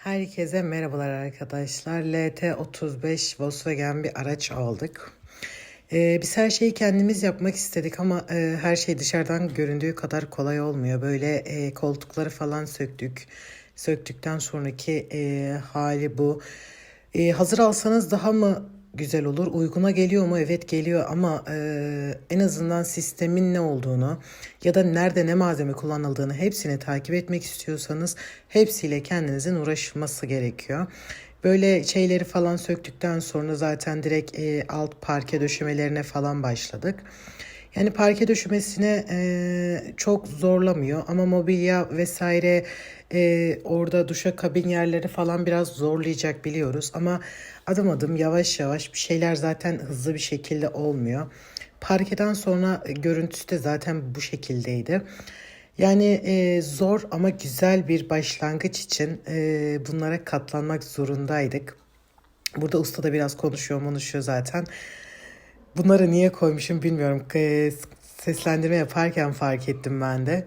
Herkese merhabalar arkadaşlar. LT35 Volkswagen bir araç aldık. Ee, biz her şeyi kendimiz yapmak istedik ama e, her şey dışarıdan göründüğü kadar kolay olmuyor. Böyle e, koltukları falan söktük. Söktükten sonraki e, hali bu. E, hazır alsanız daha mı güzel olur? Uyguna geliyor mu? Evet geliyor ama e, en azından sistemin ne olduğunu ya da nerede ne malzeme kullanıldığını hepsini takip etmek istiyorsanız hepsiyle kendinizin uğraşması gerekiyor. Böyle şeyleri falan söktükten sonra zaten direkt e, alt parke döşemelerine falan başladık. Yani parke döşemesine e, çok zorlamıyor ama mobilya vesaire e, orada duşa kabin yerleri falan biraz zorlayacak biliyoruz. Ama adım adım yavaş yavaş bir şeyler zaten hızlı bir şekilde olmuyor. Parkeden sonra görüntüsü de zaten bu şekildeydi. Yani e, zor ama güzel bir başlangıç için e, bunlara katlanmak zorundaydık. Burada usta da biraz konuşuyor konuşuyor zaten. Bunları niye koymuşum bilmiyorum. Seslendirme yaparken fark ettim ben de.